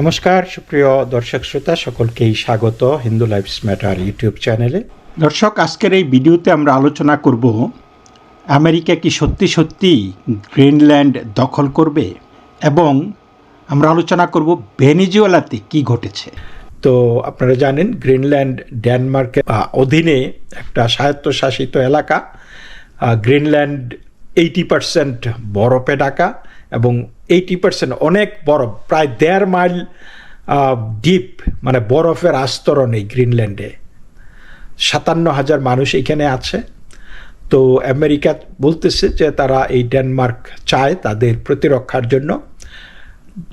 নমস্কার সুপ্রিয় দর্শক শ্রোতা সকলকেই স্বাগত হিন্দু লাইফস ম্যাটার ইউটিউব চ্যানেলে। দর্শক আজকের এই ভিডিওতে আমরা আলোচনা করব আমেরিকা কি সত্যি সত্যি গ্রিনল্যান্ড দখল করবে এবং আমরা আলোচনা করব ভেনিজুয়েলাতে কি ঘটেছে। তো আপনারা জানেন গ্রিনল্যান্ড ডেনমার্কের অধীনে একটা স্বায়ত্তশাসিত এলাকা। গ্রিনল্যান্ড এইটি পার্সেন্ট বরফে ঢাকা। এবং এইটি পার্সেন্ট অনেক বরফ, প্রায় দেড় মাইল ডিপ মানে বরফের আস্তরণ এই গ্রিনল্যান্ডে। সাতান্ন হাজার মানুষ এখানে আছে। তো আমেরিকা বলতেছে যে তারা এই ডেনমার্ক চায় তাদের প্রতিরক্ষার জন্য।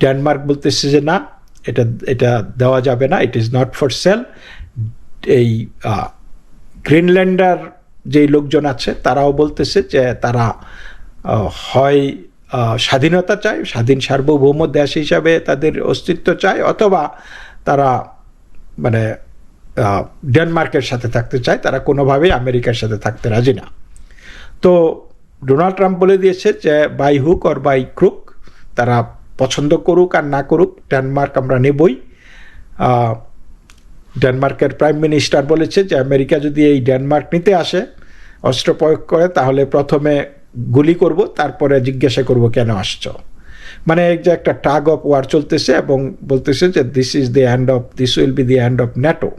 ডেনমার্ক বলতেছে যে না, এটা এটা দেওয়া যাবে না it is not for sale এই গ্রিনল্যান্ডার যেই লোকজন আছে তারাও বলতেছে যে তারা হয় স্বাধীনতা চায়, স্বাধীন সার্বভৌম দেশ হিসাবে তাদের অস্তিত্ব চায়, অথবা তারা মানে ডেনমার্কের সাথে থাকতে চায়, তারা কোনোভাবেই আমেরিকার সাথে থাকতে রাজি না। তো ডোনাল্ড ট্রাম্প বলে দিয়েছে যে, by hook or by crook, তারা পছন্দ করুক আর না করুক, ডেনমার্ক আমরা নেবই। ডেনমার্কের প্রাইম মিনিস্টার বলেছে যে, আমেরিকা যদি এই ডেনমার্ক নিতে আসে, অস্ত্র প্রয়োগ করে, তাহলে প্রথমে গুলি করব, তারপরে জিজ্ঞাসা করব, কেন আসছ? মানে যে একটা টাগ অফ ওয়ার চলতেছে এবং বলতেছে যে this is the end of this will be the end of NATO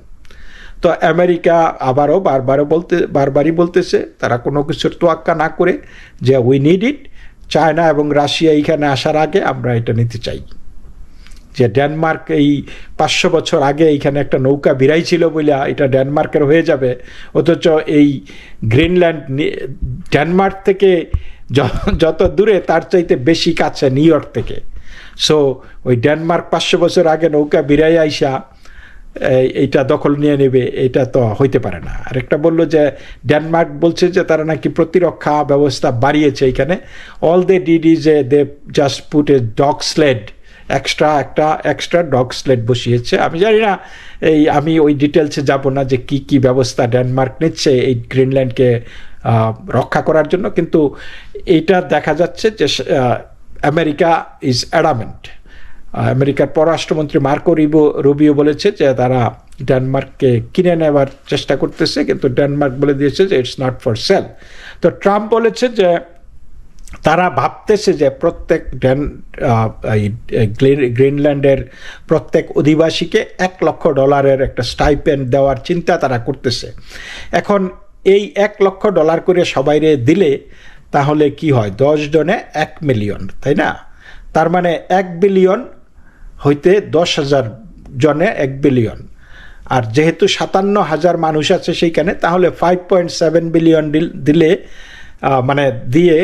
তো আমেরিকা আবারও বারবারও বলতে, বারবারই বলতেছে, তারা কোনো কিছুর তোয়াক্কা না করে যে উই নিড ইট চায়না এবং রাশিয়া এইখানে আসার আগে আমরা এটা নিতে চাই। যে ডেনমার্ক এই পাঁচশো বছর আগে এইখানে একটা নৌকা বিরাই ছিল বলে এটা ডেনমার্কের হয়ে যাবে। অথচ এই গ্রিনল্যান্ড ডেনমার্ক থেকে যত দূরে তার চাইতে বেশি কাছে নিউ ইয়র্ক থেকে। সো ওই ডেনমার্ক পাঁচশো বছর আগে নৌকা বিরাই আইসা এইটা দখল নিয়ে নেবে, এটা তো হইতে পারে না। আরেকটা বলল যে, ডেনমার্ক বলছে যে তারা নাকি প্রতিরক্ষা ব্যবস্থা বাড়িয়েছে এখানে all they did is a they just put a dog sled extra একটা এক্সট্রা ডগ স্লেট বসিয়েছে। আমি জানি না, এই আমি ওই ডিটেলসে যাব না যে কি কি ব্যবস্থা ডেনমার্ক নিচ্ছে এই গ্রিনল্যান্ডকে রক্ষা করার জন্য। কিন্তু এইটা দেখা যাচ্ছে যে আমেরিকা ইজ অ্যাডামেন্ট আমেরিকার পররাষ্ট্রমন্ত্রী মার্কো রিবো রুবিও বলেছে যে তারা ডেনমার্ককে কিনে নেওয়ার চেষ্টা করতেছে, কিন্তু ডেনমার্ক বলে দিয়েছে যে ইটস নট ফর সেল তো ট্রাম্প বলেছে যে তারা ভাবতেছে যে প্রত্যেক গ্রিনল্যান্ডের প্রত্যেক অধিবাসীকে এক লক্ষ ডলারের একটা স্টাইপেন্ড দেওয়ার চিন্তা তারা করতেছে। এখন এই এক লক্ষ ডলার করে সবাইরে দিলে তাহলে কি হয়? দশ জনে এক মিলিয়ন, তাই না? তার মানে এক বিলিয়ন হইতে দশ হাজার জনে এক বিলিয়ন। আর যেহেতু সাতান্ন হাজার মানুষ আছে সেইখানে, তাহলে ফাইভ পয়েন্ট সেভেন বিলিয়ন দিলে মানে দিয়ে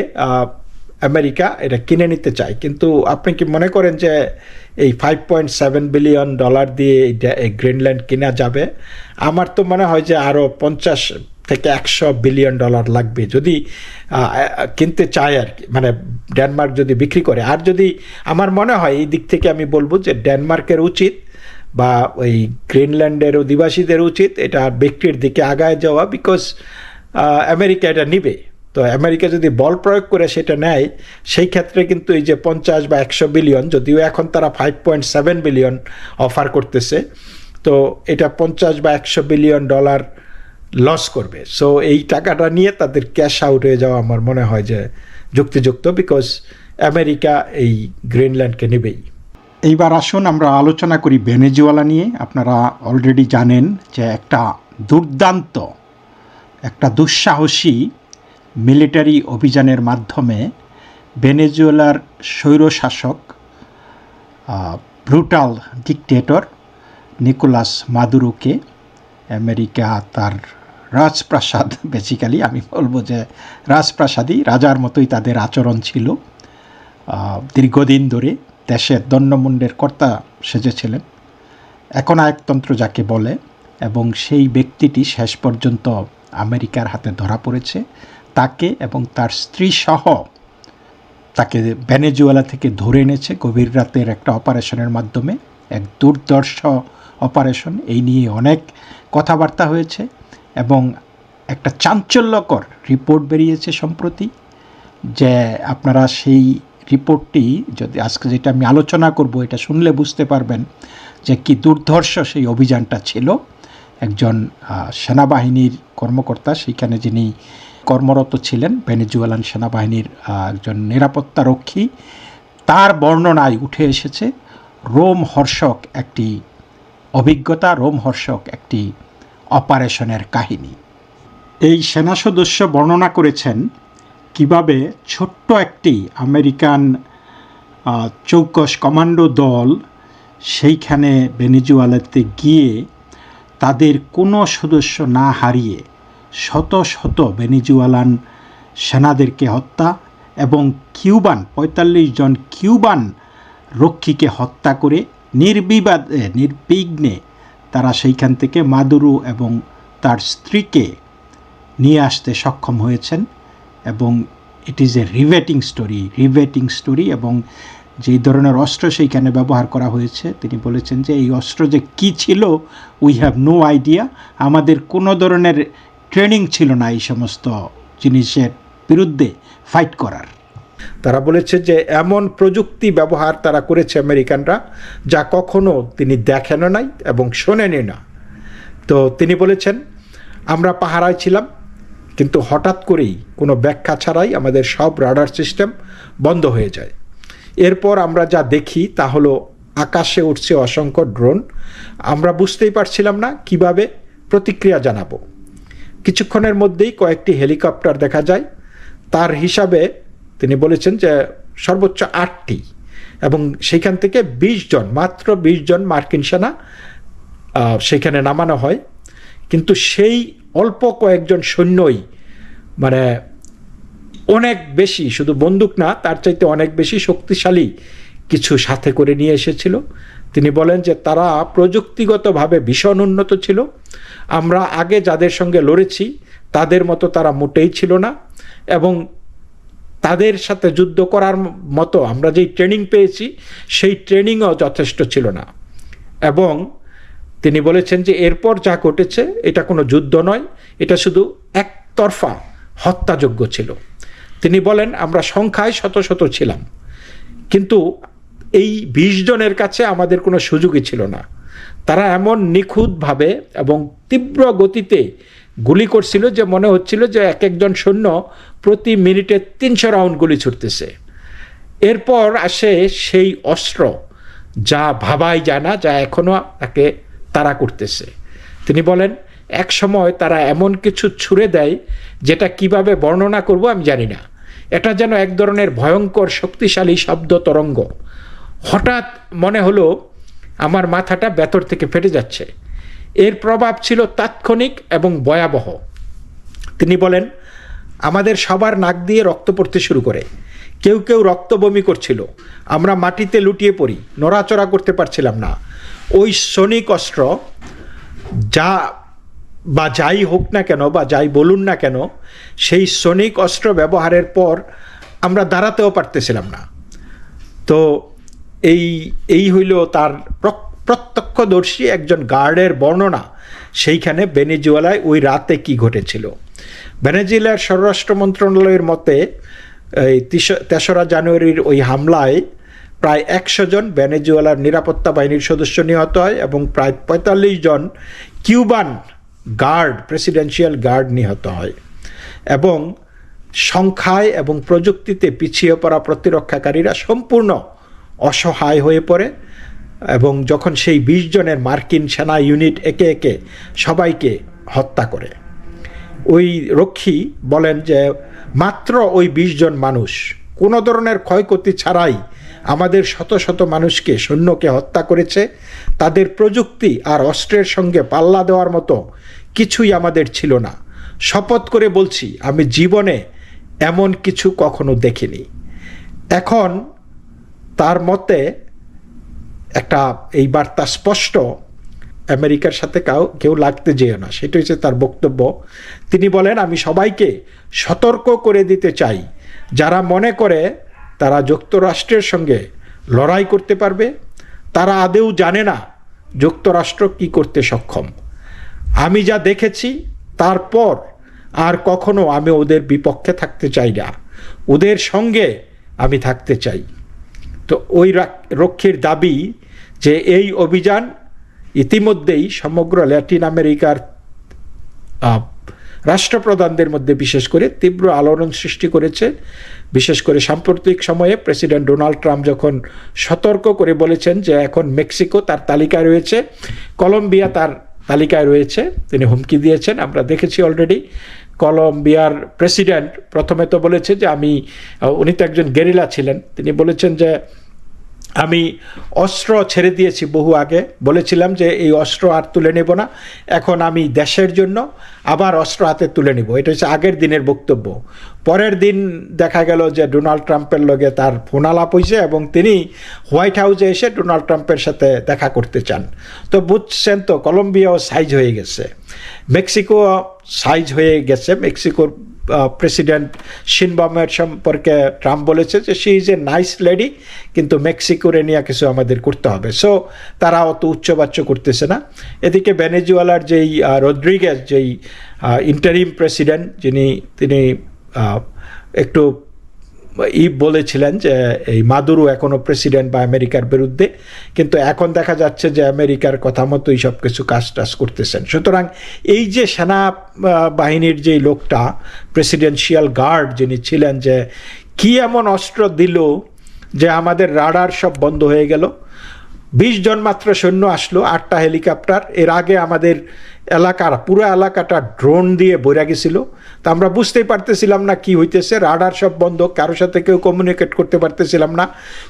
আমেরিকা, এটা কিনে নিতে চায়। কিন্তু আপনি কি মনে করেন যে এই five point seven billion dollar দিয়ে এইটা- এই গ্রিনল্যান্ড কেনা যাবে? আমার তো মনে হয় যে আরও পঞ্চাশ থেকে একশো বিলিয়ন ডলার লাগবে। যদি কিনতে চায় আর কি মানে ডেনমার্ক যদি বিক্রি করে। আর যদি আমার মনে হয় এই দিক থেকে আমি বলব যে ডেনমার্কের উচিত বা ওই গ্রিনল্যান্ডের অধিবাসীদের উচিত এটা বিক্রির দিকে আগায় যাওয়া বিকজ আমেরিকা এটা নিবে। তো আমেরিকা যদি বল প্রয়োগ করে সেটা নেয়, সেই ক্ষেত্রে কিন্তু এই যে পঞ্চাশ বা একশো বিলিয়ন, যদিও এখন তারা five point seven billion offer করতেছে, তো এটা পঞ্চাশ বা একশো বিলিয়ন ডলার লস করবে। সো এই টাকাটা নিয়ে তাদের ক্যাশ আউট হয়ে যাওয়া আমার মনে হয় যে যুক্তিযুক্ত বিকজ আমেরিকা এই গ্রিনল্যান্ডকে নেবেই। এইবার আসুন, আমরা আলোচনা করি ভেনেজুয়েলা নিয়ে। আপনারা অলরেডি জানেন যে একটা দুর্দান্ত, একটা দুঃসাহসী মিলিটারি অভিযানের মাধ্যমে ভেনেজুয়েলার স্বৈরশাসক ব্রুটাল ডিকটেটর নিকোলাস মাদুরোকে, আমেরিকা তার রাজপ্রাসাদ বেসিক্যালি আমি বলব যে রাজপ্রাসাদই রাজার মতোই তাদের আচরণ ছিল। দীর্ঘদিন ধরে দেশের দণ্ডমুণ্ডের কর্তা সেজেছিলেন। এখন আয়কতন্ত্র যাকে বলে, এবং সেই ব্যক্তিটি শেষ পর্যন্ত আমেরিকার হাতে ধরা পড়েছে। তাকে এবং তার স্ত্রী সহ তাকে ভেনেজুয়েলা থেকে ধরে এনেছে। গভীর রাতের একটা অপারেশনের মাধ্যমে। এক দুর্দর্শ অপারেশন। এই নিয়ে অনেক কথাবার্তা হয়েছে এবং একটা চাঞ্চল্যকর রিপোর্ট বেরিয়েছে সম্প্রতি যে আপনারা সেই রিপোর্টটি যদি আজকে যেটা আমি আলোচনা করব, এটা শুনলে বুঝতে পারবেন যে কি দুর্ধর্ষ সেই অভিযানটা ছিল। একজন সেনাবাহিনীর কর্মকর্তা, সেইখানে যিনি কর্মরত ছিলেন ভেনেজুয়েলান সেনাবাহিনীর একজন নিরাপত্তা রক্ষী তার বর্ণনায় উঠে এসেছে, রোম হর্ষক একটি অভিজ্ঞতা রোমহর্ষক একটি অপারেশনের কাহিনী। এই সেনা সদস্য বর্ণনা করেছেন কীভাবে ছোট্ট একটি আমেরিকান চৌকস কমান্ডো দল সেইখানে ভেনেজুয়েলাতে গিয়ে তাদের কোনো সদস্য না হারিয়ে শত শত ভেনেজুয়েলান সেনাদেরকে হত্যা এবং কিউবান, পঁয়তাল্লিশ জন কিউবান রক্ষীকে হত্যা করে নির্বিবাদে, নির্বিঘ্নে তারা সেইখান থেকে মাদুরু এবং তার স্ত্রীকে নিয়ে আসতে সক্ষম হয়েছেন এবং it is a riveting story riveting story এবং যেই ধরনের অস্ত্র সেইখানে ব্যবহার করা হয়েছে, তিনি বলেছেন যে এই অস্ত্র যে কী ছিল উই হ্যাভ নো আইডিয়া আমাদের কোনো ধরনের ট্রেনিং ছিল না এই সমস্ত জিনিসের বিরুদ্ধে ফাইট করার। তারা বলেছে যে এমন প্রযুক্তি ব্যবহার তারা করেছে আমেরিকানরা যা কখনো তিনি দেখেনও নাই এবং শোনেনি না। তো তিনি বলেছেন, আমরা পাহারায় ছিলাম, কিন্তু হঠাৎ করেই কোনো ব্যাখ্যা ছাড়াই আমাদের সব রাডার সিস্টেম বন্ধ হয়ে যায়। এরপর আমরা যা দেখি তা হলো আকাশে উঠছে অসংখ্য ড্রোন। আমরা বুঝতেই পারছিলাম না কীভাবে প্রতিক্রিয়া জানাব। কিছুক্ষণের মধ্যেই কয়েকটি হেলিকপ্টার দেখা যায়। তার হিসাবে তিনি বলেছেন যে সর্বোচ্চ আটটি এবং সেখান থেকে বিশ জন, মাত্র বিশ জন মার্কিন সেনা সেখানে নামানো হয়। কিন্তু সেই অল্প কয়েকজন সৈন্যই মানে অনেক বেশি, শুধু বন্দুক না, তার চাইতে অনেক বেশি শক্তিশালী কিছু সাথে করে নিয়ে এসেছিল। তিনি বলেন যে তারা প্রযুক্তিগতভাবে ভীষণ উন্নত ছিল। আমরা আগে যাদের সঙ্গে লড়েছি, তাদের মতো তারা মোটেই ছিল না এবং তাদের সাথে যুদ্ধ করার মতো আমরা যেই ট্রেনিং পেয়েছি, সেই ট্রেনিংও যথেষ্ট ছিল না। এবং তিনি বলেছেন যে এরপর যা ঘটেছে, এটা কোনো যুদ্ধ নয়, এটা শুধু একতরফা হত্যাযোগ্য ছিল। তিনি বলেন, আমরা সংখ্যায় শত শত ছিলাম। কিন্তু এই বিশ জনের কাছে আমাদের কোনো সুযোগই ছিল না। তারা এমন নিখুঁতভাবে এবং তীব্র গতিতে গুলি করছিল যে মনে হচ্ছিল যে এক একজন সৈন্য প্রতি মিনিটে তিনশো রাউন্ড গুলি ছুটতেছে। এরপর আসে সেই অস্ত্র যা ভাবাই যায় না, যা এখনও তাকে তারা করতেছে। তিনি বলেন, এক সময় তারা এমন কিছু ছুঁড়ে দেয় যেটা কীভাবে বর্ণনা করব আমি জানি না। এটা যেন এক ধরনের ভয়ঙ্কর শক্তিশালী শব্দ তরঙ্গ। হঠাৎ মনে হলো আমার মাথাটা ভেতর থেকে ফেটে যাচ্ছে। এর প্রভাব ছিল তাৎক্ষণিক এবং ভয়াবহ। তিনি বলেন, আমাদের সবার নাক দিয়ে রক্ত পড়তে শুরু করে। কেউ কেউ রক্ত বমি করছিল। আমরা মাটিতে লুটিয়ে পড়ি। নড়াচড়া করতে পারছিলাম না। ওই সনিক অস্ত্র, যা বা যাই হোক না কেন বা যাই বলুন না কেন, সেই সনিক অস্ত্র ব্যবহারের পর আমরা দাঁড়াতেও পারতেছিলাম না। তো এই এই হইল তার প্র- প্রত্যক্ষদর্শী একজন গার্ডের বর্ণনা। সেইখানে বেনেজুয়েলায় ওই রাতে কি ঘটেছিল? ভেনেজুয়েলার স্বরাষ্ট্র মন্ত্রণালয়ের মতে, এই তিস- তেসরা জানুয়ারির ওই হামলায় প্রায় একশো জন ভেনেজুয়েলার নিরাপত্তা বাহিনীর সদস্য নিহত হয় এবং প্রায় পঁয়তাল্লিশ জন কিউবান গার্ড, প্রেসিডেন্সিয়াল গার্ড নিহত হয় এবং সংখ্যায় এবং প্রযুক্তিতে পিছিয়ে পড়া প্রতিরক্ষাকারীরা সম্পূর্ণ অসহায় হয়ে পড়ে এবং যখন সেই বিশ জনের মার্কিন সেনা ইউনিট একে একে সবাইকে হত্যা করে। ওই রক্ষী বলেন যে, মাত্র ওই বিশ জন মানুষ, কোনো ধরনের ক্ষয়ক্ষতি ছাড়াই আমাদের শত শত মানুষকে সৈন্যকে হত্যা করেছে। তাদের প্রযুক্তি আর অস্ত্রের সঙ্গে পাল্লা দেওয়ার মতো কিছুই আমাদের ছিল না। শপথ করে বলছি, আমি জীবনে এমন কিছু কখনো দেখিনি। এখন তার মতে, একটা, এই বার্তা স্পষ্ট, আমেরিকার সাথে কাউ, কেউ লাগতে যেও না। সেটা হচ্ছে তার বক্তব্য। তিনি বলেন, আমি সবাইকে সতর্ক করে দিতে চাই। যারা মনে করে, তারা যুক্তরাষ্ট্রের সঙ্গে লড়াই করতে পারবে। তারা আদেও জানে না যুক্তরাষ্ট্র কি করতে সক্ষম। আমি যা দেখেছি, তারপর আর কখনো আমি ওদের বিপক্ষে থাকতে চাই না। ওদের সঙ্গে আমি থাকতে চাই। তো ওই রক্ষীর দাবি যে এই অভিযান ইতিমধ্যেই সমগ্র ল্যাটিন আমেরিকার রাষ্ট্রপ্রধানদের মধ্যে বিশেষ করে তীব্র আলোড়ন সৃষ্টি করেছে। বিশেষ করে সাম্প্রতিক সময়ে প্রেসিডেন্ট ডোনাল্ড ট্রাম্প যখন সতর্ক করে বলেছেন যে এখন মেক্সিকো তার তালিকায় রয়েছে, কলম্বিয়া তার তালিকায় রয়েছে, তিনি হুমকি দিয়েছেন, আমরা দেখেছি অলরেডি। কলম্বিয়ার প্রেসিডেন্ট প্রথমে তো বলেছে যে আমি উনি তো একজন গেরিলা ছিলেন। তিনি বলেছেন যে আমি অস্ত্র ছেড়ে দিয়েছি বহু আগে। বলেছিলাম যে এই অস্ত্র আর তুলে নেব না। এখন আমি দেশের জন্য আবার অস্ত্র হাতে তুলে নিব। এটা হচ্ছে আগের দিনের বক্তব্য। পরের দিন দেখা গেল যে ডোনাল্ড ট্রাম্পের লগে তার ফোন আলাপ হয়েছে এবং তিনি হোয়াইট হাউসে এসে ডোনাল্ড ট্রাম্পের সাথে দেখা করতে চান। তো বুঝছেন তো, কলম্বিয়াও সাইজ হয়ে গেছে। মেক্সিকো সাইজ হয়ে গেছে। মেক্সিকোর প্রেসিডেন্ট সিনবামের সম্পর্কে ট্রাম্প বলেছে যে she is a nice lady কিন্তু মেক্সিকোরে নিয়ে কিছু আমাদের করতে হবে। সো তারা অত উচ্চবাচ্য করতেছে না। এদিকে ভেনেজুয়েলার যেই রদ্রিগেজ, যেই ইন্টারিম প্রেসিডেন্ট যিনি, তিনি একটু ই বলেছিলেন যে, এই মাদুরো এখনও প্রেসিডেন্ট বা আমেরিকার বিরুদ্ধে, কিন্তু এখন দেখা যাচ্ছে যে আমেরিকার কথা মতোই সব কিছু কাজ টাজ করতেছেন। সুতরাং এই যে সেনা বাহিনীর যে লোকটা, প্রেসিডেন্সিয়াল গার্ড যিনি ছিলেন যে, কি এমন অস্ত্র দিল যে আমাদের রাডার সব বন্ধ হয়ে গেল? বিশ জন মাত্র সৈন্য আসলো, আটটা হেলিকপ্টার। এর আগে আমাদের এলাকার, পুরো এলাকাটা ড্রোন দিয়ে বইরা গেছিল। তা আমরা বুঝতেই পারতেছিলাম না কি হইতেছে, রাডার সব বন্ধ, কারোর সাথে কেউ কমিউনিকেট করতে পারতেছিলাম না,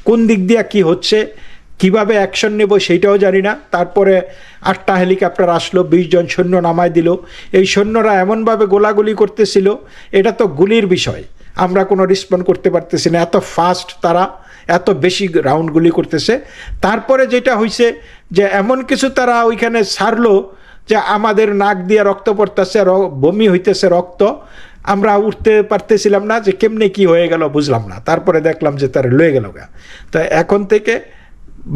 কোন দিক দিয়ে কি হচ্ছে, কীভাবে অ্যাকশন নেব সেইটাও জানি না। তারপরে আটটা হেলিকপ্টার আসলো, বিশ জন সৈন্য নামায় দিল। এই সৈন্যরা এমনভাবে গোলাগুলি করতেছিল, এটা তো গুলির বিষয়। আমরা কোনো রেসপন্ড করতে পারতেছি না। এত ফাস্ট তারা, এত বেশি রাউন্ড গুলি করতেছে। তারপরে যেটা হয়েছে যে, এমন কিছু তারা ওইখানে ছাড়লো যে আমাদের নাক দিয়ে রক্ত পড়তেছে বমি হইতেছে রক্ত, আমরা উঠতে পারতেছিলাম না যে কেমনে কি হয়ে গেল বুঝলাম না। তারপরে দেখলাম যে তারা লয়ে গেল গা। তো এখন থেকে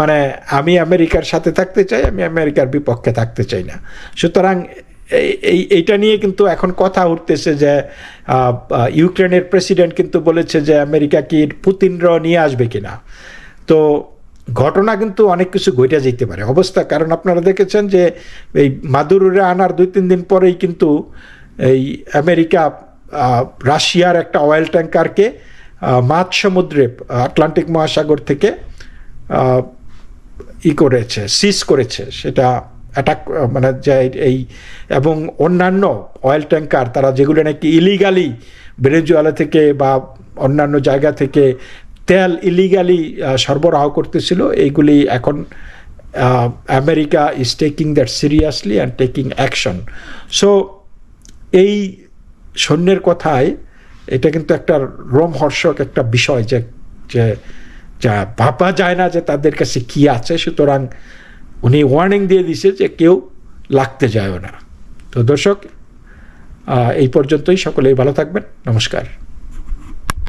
মানে আমি আমেরিকার সাথে থাকতে চাই, আমি আমেরিকার বিপক্ষে থাকতে চাই না। সুতরাং এই এই, এইটা নিয়ে কিন্তু এখন কথা উঠতেছে যে ইউক্রেনের প্রেসিডেন্ট কিন্তু বলেছে যে আমেরিকা কি পুতিনরাও নিয়ে আসবে কিনা। তো ঘটনা কিন্তু অনেক কিছু ঘটে যেতে পারে। অবস্থা, কারণ আপনারা দেখেছেন যে এই মাদুরুরে আনার দুই তিন দিন পরেই কিন্তু এই আমেরিকা রাশিয়ার একটা অয়েল ট্যাঙ্কারকে মাছ সমুদ্রে, আটলান্টিক মহাসাগর থেকে ই করেছে, সিজ করেছে। সেটা অ্যাটাক মানে যে এই, এবং অন্যান্য অয়েল ট্যাঙ্কার, তারা যেগুলো নাকি ইলিগালি ভেনেজুয়েলা থেকে বা অন্যান্য জায়গা থেকে তেল ইলিগালি সরবরাহ করতেছিল। এইগুলি এখন America is taking that seriously and taking action so এই সৈন্যের কথায় এটা কিন্তু একটা রোমহর্ষক একটা বিষয় যে যে, যা ভাবা যায় না যে তাদের কাছে কি আছে। সুতরাং উনি ওয়ার্নিং দিয়ে দিছে যে কেউ লাগতে যায় না। তো দর্শক এই পর্যন্তই। সকলেই ভালো থাকবেন। নমস্কার।